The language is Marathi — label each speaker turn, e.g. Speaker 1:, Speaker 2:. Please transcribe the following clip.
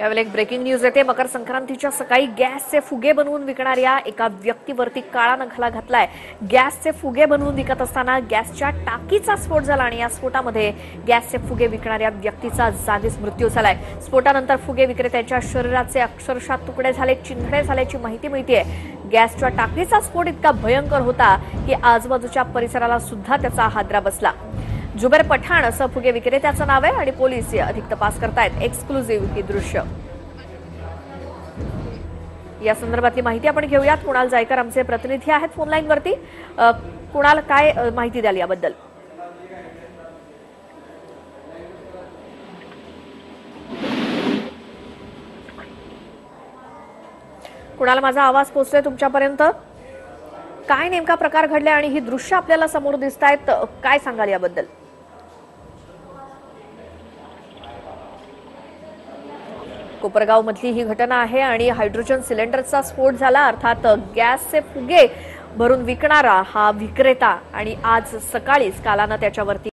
Speaker 1: यावेळी एक ब्रेकिंग न्यूज येते. मकर संक्रांतीच्या सकाळी गॅसचे फुगे बनवून विकणाऱ्या एका व्यक्तीवरती काळा नखला घातलाय. गॅसचे फुगे बनवून विकत असताना गॅसच्या टाकीचा स्फोट झाला आणि या स्फोटामध्ये गॅसचे फुगे विकणाऱ्या व्यक्तीचा जागीच मृत्यू झालाय. स्फोटानंतर फुगे विक्रेत्याच्या शरीराचे अक्षरशः तुकडे झाले चिंधडे झाल्याची माहिती मिळतीये. गॅसच्या टाकीचा स्फोट इतका भयंकर होता की आजूबाजूच्या परिसराला सुद्धा त्याचा हादरा बसला. जुबेर पठाण असं फुगे विक्रेत्याचं नाव आहे आणि पोलीस अधिक तपास करतायत. एक्सक्लुझिव्ह ही दृश्य. या संदर्भातली माहिती आपण घेऊयात. कुणाल जायकर आमचे प्रतिनिधी आहेत फोनलाईन वरती. कुणाल काय माहिती द्याल याबद्दल? कुणाला माझा आवाज पोहोचतोय तुमच्यापर्यंत? काय नेमका प्रकार घडलाय आणि ही दृश्य आपल्याला समोर दिसत आहेत काय सांगाल याबद्दल? कोपरगाव मधली ही घटना आहे आणि हायड्रोजन सिलेंडरचा स्फोट झाला. अर्थात गॅसचे फुगे भरून विकणारा हा विक्रेता आणि आज सकाळीच कालानं त्याच्यावरती